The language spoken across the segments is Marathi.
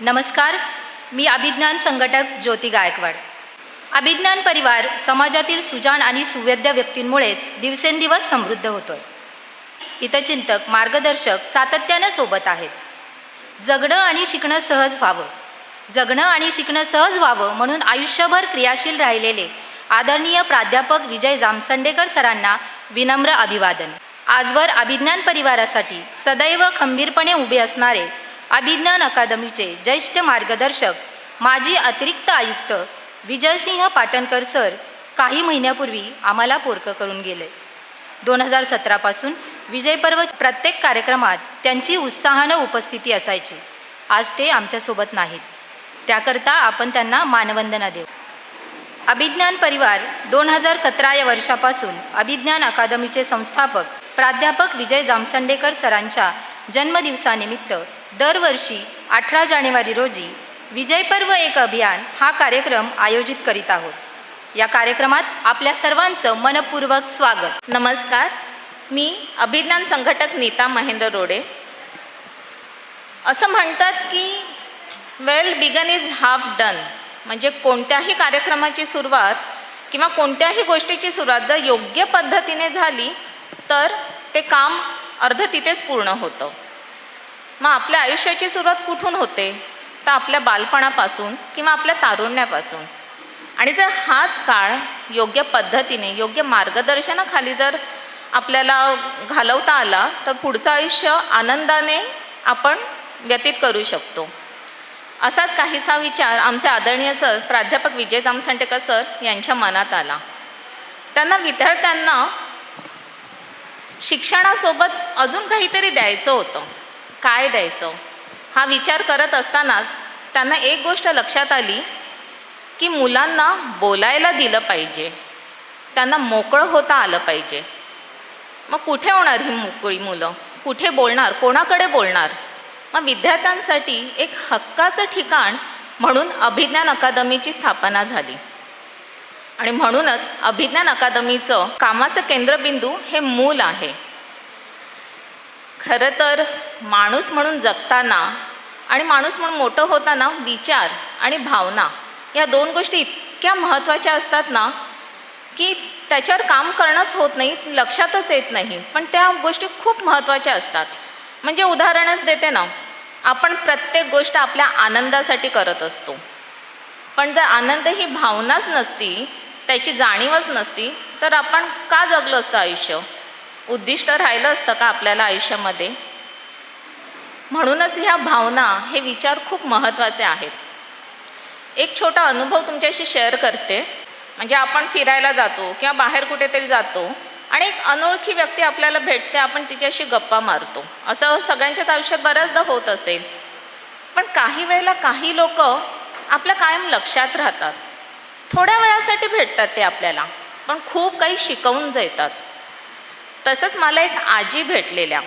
नमस्कार मी अभिज्ञान संघटक ज्योती गायकवाड. अभिज्ञान परिवार समाजातील सुजाण आणि सुवेद्य व्यक्तींमुळेच दिवसेंदिवस समृद्ध होतोय. हितचिंतक मार्गदर्शक सातत्यानं सोबत आहेत. जगणं आणि शिकणं सहज व्हावं. जगणं आणि शिकणं सहज व्हावं म्हणून आयुष्यभर क्रियाशील राहिलेले आदरणीय प्राध्यापक विजय जामसंडेकर सरांना विनम्र अभिवादन. आजवर अभिज्ञान परिवारासाठी सदैव खंबीरपणे उभे असणारे अभिज्ञान अकादमीचे ज्येष्ठ मार्गदर्शक माजी अतिरिक्त आयुक्त विजयसिंह पाटणकर सर काही महिन्यापूर्वी आम्हाला पोरकं करून गेले. दोन हजार सतरापासून विजयपर्व प्रत्येक कार्यक्रमात त्यांची उत्साहानं उपस्थिती असायची. आज ते आमच्यासोबत नाहीत. त्याकरता आपण त्यांना मानवंदना देऊ. अभिज्ञान परिवार दोन हजार सतरा या वर्षापासून अभिज्ञान अकादमीचे संस्थापक प्राध्यापक विजय जामसंडेकर सरांच्या जन्मदिवसानिमित्त दरवर्षी अठरा जानेवारी रोजी विजयपर्व एक अभियान हा कार्यक्रम आयोजित करीत आहोत. या कार्यक्रमात आपल्या सर्वांचं मनपूर्वक स्वागत. नमस्कार. मी अभिज्ञान संघटक नीता महेंद्र रोडे. असं म्हणतात की well begun is half done म्हणजे कोणत्याही कार्यक्रमाची सुरुवात किंवा कोणत्याही गोष्टीची सुरुवात जर योग्य पद्धतीने झाली तर ते काम अर्ध तिथेच पूर्ण होतं. मग आपल्या आयुष्याची सुरुवात कुठून होते? तर आपल्या बालपणापासून किंवा आपल्या तारुण्यापासून. आणि जर हाच काळ योग्य पद्धतीने योग्य मार्गदर्शनाखाली जर आपल्याला घालवता आला तर पुढचं आयुष्य आनंदाने आपण व्यतीत करू शकतो. असाच काहीसा विचार आमचे आदरणीय सर प्राध्यापक विजय जामसंटेकर सर यांच्या मनात आला. त्यांना विद्यार्थ्यांना शिक्षणासोबत अजून काहीतरी द्यायचं होतं. काय द्यायचं? हा विचार करत असतानाच त्यांना एक गोष्ट लक्षात आली की मुलांना बोलायला दिलं पाहिजे. त्यांना मोकळं होता आलं पाहिजे. मग कुठे होणार ही मोकळी मुलं? कुठे बोलणार? कोणाकडे बोलणार? मग विद्यार्थ्यांसाठी एक हक्काचं ठिकाण म्हणून अभिज्ञान अकादमीची स्थापना झाली. आणि म्हणूनच अभिज्ञान अकादमीचं कामाचं केंद्रबिंदू हे मूल आहे. खरं तर माणूस म्हणून जगताना आणि माणूस म्हणून मोठं होताना विचार आणि भावना या दोन गोष्टी इतक्या महत्त्वाच्या असतात ना की त्याच्यावर काम करणंच होत नाही लक्षातच येत नाही. पण त्या गोष्टी खूप महत्त्वाच्या असतात. म्हणजे उदाहरणच देते ना आपण प्रत्येक गोष्ट आपल्या आनंदासाठी करत असतो. पण जर आनंद ही भावनाच नसती त्याची जाणीवच नसती तर आपण का जगलो असतं आयुष्य? उद्दिष्ट राहिलं असतं का आपल्याला आयुष्यामध्ये? म्हणूनच ह्या भावना हे विचार खूप महत्त्वाचे आहेत. एक छोटा अनुभव तुमच्याशी शेअर करते. म्हणजे आपण फिरायला जातो किंवा बाहेर कुठेतरी जातो आणि एक अनोळखी व्यक्ती आपल्याला भेटते आपण तिच्याशी गप्पा मारतो. असं सगळ्यांच्याच आयुष्यात बऱ्याचदा होत असेल. पण काही वेळेला काही लोक आपल्या कायम लक्षात राहतात. थोड्या वेळासाठी भेटतात ते आपल्याला पण खूप काही शिकवून देतात. तसंच मला एक आजी भेटलेल्या.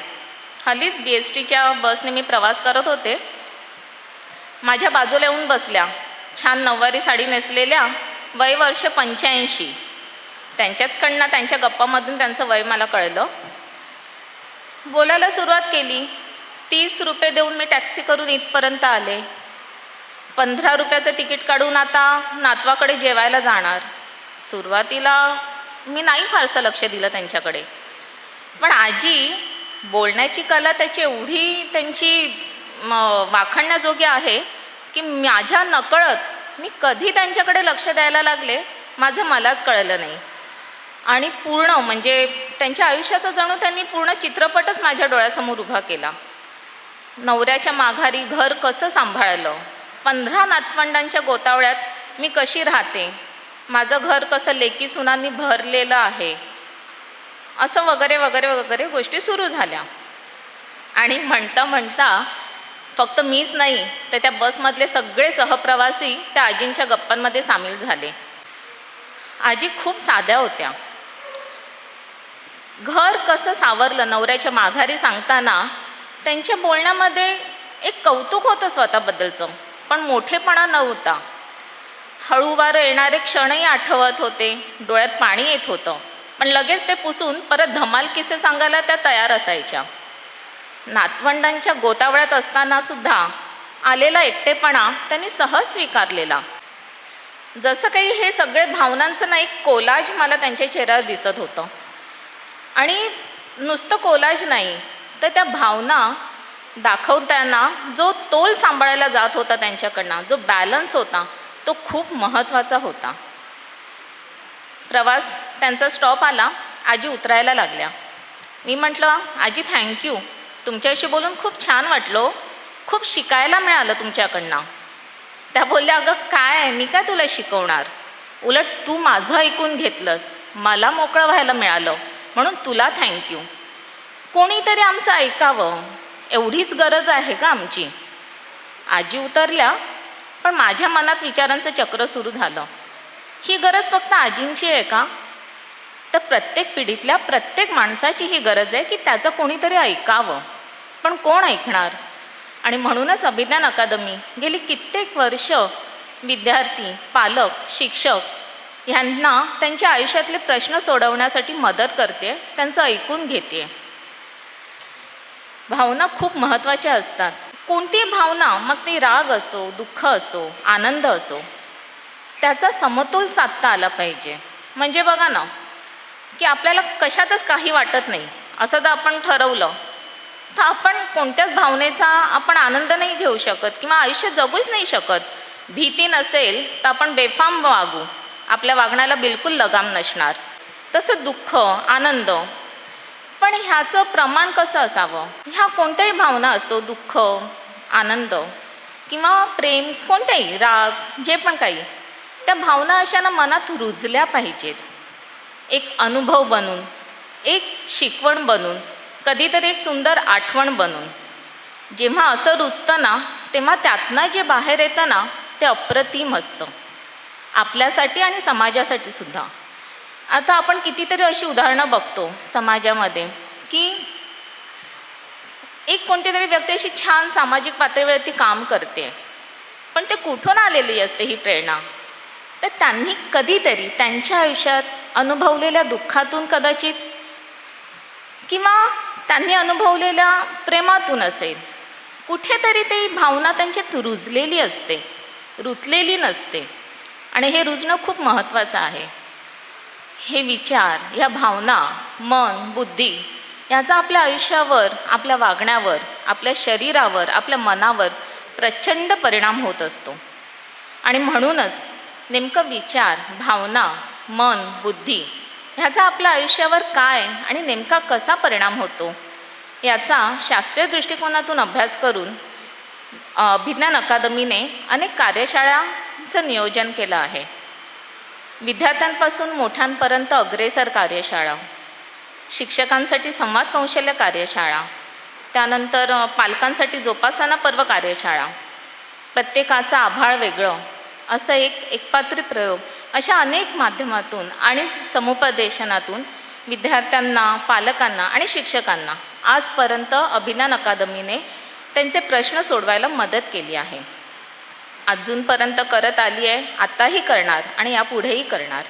हल्लीच बी एस टीच्या बसने मी प्रवास करत होते. माझ्या बाजूला येऊन बसल्या. छान नऊवारी साडी नेसलेल्या. वय वर्ष पंच्याऐंशी. त्यांच्याचकडनं त्यांच्या गप्पामधून त्यांचं वय मला कळलं. बोलायला सुरुवात केली. तीस रुपये देऊन मी टॅक्सी करून इथपर्यंत आले. पंधरा रुपयाचं तिकीट काढून आता नातवाकडे जेवायला जाणार. सुरुवातीला मी नाही फारसं लक्ष दिलं त्यांच्याकडे. पण आजी बोलण्याची कला त्याची एवढी त्यांची वाखणण्याजोगी वाखाणण्याजोगी आहे की माझ्या नकळत मी कधी त्यांच्याकडे लक्ष द्यायला लागले माझं मलाच कळलं नाही. आणि पूर्ण म्हणजे त्यांच्या आयुष्याचा जणू त्यांनी पूर्ण चित्रपटच माझ्या डोळ्यासमोर उभा केला. नवऱ्याच्या माघारी घर कसं सांभाळलं पंधरा नातवंडांच्या गोतावळ्यात मी कशी राहते माझं घर कसं लेकी सुनांनी भरलेलं आहे असं वगैरे वगैरे वगैरे गोष्टी सुरू झाल्या. आणि म्हणता म्हणता फक्त मीच नाही तर त्या बसमधले सगळे सहप्रवासी त्या आजींच्या गप्पांमध्ये सामील झाले. आजी खूप साध्या होत्या. घर कसं सावरलं नवऱ्याच्या माघारी सांगताना त्यांच्या बोलण्यामध्ये एक कौतुक होतं स्वतःबद्दलचं पण मोठेपणा नव्हता. हळूवार येणारे क्षणही आठवत होते डोळ्यात पाणी येत होतं. पण लगेच ते पुसून परत धमाल किस्से सांगायला त्या तयार असायच्या. नातवंडांच्या गोतावळ्यात असताना सुद्धा आलेला एकटेपणा त्यांनी सहज स्वीकारलेला. जसं काही हे सगळे भावनांचं ना एक कोलाज मला त्यांच्या चेहऱ्यावर दिसत होतं. आणि नुसतं कोलाज नाही तर त्या भावना दाखवताना जो तोल सांभाळायला जात होता त्यांच्याकडनं जो बॅलन्स होता तो खूप महत्त्वाचा होता. प्रवास त्यांचा स्टॉप आला आजी उतरायला लागल्या. मी म्हटलं आजी थँक्यू तुमच्याशी बोलून खूप छान वाटलो हो. खूप शिकायला मिळालं तुमच्याकडनं. त्या बोलल्या अगं काय मी काय तुला शिकवणार? उलट तू माझं ऐकून घेतलंस. मला मोकळं व्हायला मिळालं. म्हणून तुला थँक्यू कोणीतरी आमचं ऐकावं. एवढीच गरज आहे का आमची? आजी उतरल्या पण माझ्या मनात विचारांचं चक्र सुरू झालं. ही गरज फक्त आजींची आहे का? तर प्रत्येक पिढीतल्या प्रत्येक माणसाची ही गरज आहे की त्याचं कोणीतरी ऐकावं. पण कोण ऐकणार? आणि म्हणूनच अभिज्ञान अकादमी गेली कित्येक वर्ष विद्यार्थी पालक शिक्षक ह्यांना त्यांच्या आयुष्यातले प्रश्न सोडवण्यासाठी मदत करते त्यांचं ऐकून घेते. भावना खूप महत्त्वाच्या असतात. कोणती भावना मग ती राग असो दुःख असो आनंद असो त्याचा समतोल साधता आला पाहिजे. म्हणजे बघा ना की आपल्याला कशातच काही वाटत नाही. असं तर आपण ठरवलं तर आपण कोणत्याच भावनेचा आपण आनंद नाही घेऊ शकत किंवा आयुष्य जगूच नाही शकत. भीती नसेल तर आपण बेफाम वागू. आपल्या वागण्याला बिलकुल लगाम नसणार. तसं दुःख आनंद पण ह्याचं प्रमाण कसं असावं? ह्या कोणत्याही भावना असतो दुःख आनंद किंवा प्रेम कोणत्याही राग जे पण काही त्या भावना अशा ना मनात रुजल्या पाहिजेत. एक अनुभव बनून एक शिकवण बनून कधीतरी एक सुंदर आठवण बनून. जेव्हा असं रुजतं ना तेव्हा त्यातनं जे बाहेर येतं ना ते अप्रतिम असतं. आपल्यासाठी आणि समाजासाठी सुद्धा. आता आपण कितीतरी अशी उदाहरणं बघतो समाजामध्ये की एक कोणती तरी व्यक्ती अशी छान सामाजिक पातळीवरती काम करते. पण ते कुठून आलेली असते ही प्रेरणा? तर त्यांनी कधीतरी त्यांच्या आयुष्यात अनुभवलेल्या दुःखातून कदाचित किंवा त्यांनी अनुभवलेल्या प्रेमातून असेल. कुठेतरी ते भावना त्यांच्यात रुजलेली असते रुतलेली नसते. आणि हे रुजणं खूप महत्त्वाचं आहे. हे विचार ह्या भावना मन बुद्धी याचा आपल्या आयुष्यावर आपल्या वागण्यावर आपल्या शरीरावर आपल्या मनावर प्रचंड परिणाम होत असतो. आणि म्हणूनच नेमकं विचार भावना मन बुद्धी ह्याचा आपल्या आयुष्यावर काय आणि नेमका कसा परिणाम होतो? याचा शास्त्रीय दृष्टिकोनातून अभ्यास करून अभिज्ञान अकादमीने अनेक कार्यशाळांचं नियोजन केलं आहे. विद्यार्थ्यांपासून मोठ्यांपर्यंत अग्रेसर कार्यशाळा शिक्षकांसाठी संवाद कौशल्य कार्यशाळा त्यानंतर पालकांसाठी जोपासना पर्व कार्यशाळा प्रत्येकाचं आभाळ वेगळं असं एक एकपात्री प्रयोग. अशा अनेक माध्यमातून आणि समुपदेशनातून विद्यार्थ्यांना पालकांना आणि शिक्षकांना आजपर्यंत अभिज्ञान अकादमीने त्यांचे प्रश्न सोडवायला मदत केली आहे. अजूनपर्यंत करत आली आहे आत्ताही करणार आणि यापुढेही करणार.